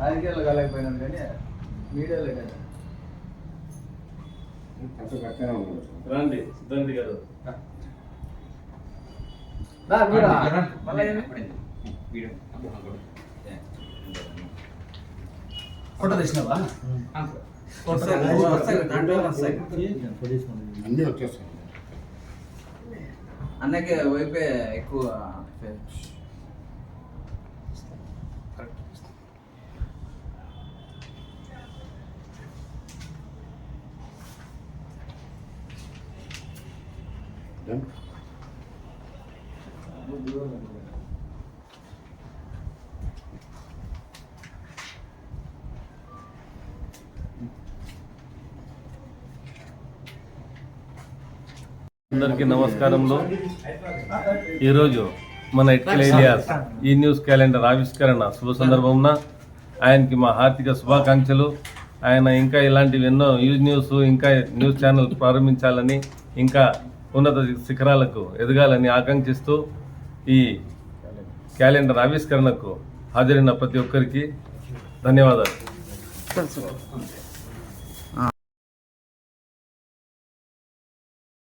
రాజకీయాల్లో కాలేకపోయినాం కానీ మీడియాలో ఉన్నాడు రండి సిద్ధాంతి గారు? ఫోటో తీసినావా అన్నీ వచ్చేస్తాయి. అన్నకి వైపే ఎక్కువ Done? అందరికీ నమస్కారములు. ఈరోజు మన ఇట్కల్ ఈ న్యూస్ క్యాలెండర్ ఆవిష్కరణ శుభ సందర్భంన ఆయనకి మా హార్దిక శుభాకాంక్షలు. ఆయన ఇంకా ఇలాంటివి ఎన్నో యూజ్ న్యూస్ ఇంకా న్యూస్ ఛానల్ ప్రారంభించాలని ఇంకా ఉన్నత శిఖరాలకు ఎదగాలని ఆకాంక్షిస్తూ ఈ క్యాలెండర్ ఆవిష్కరణకు హాజరైన ప్రతి ఒక్కరికి ధన్యవాదాలు.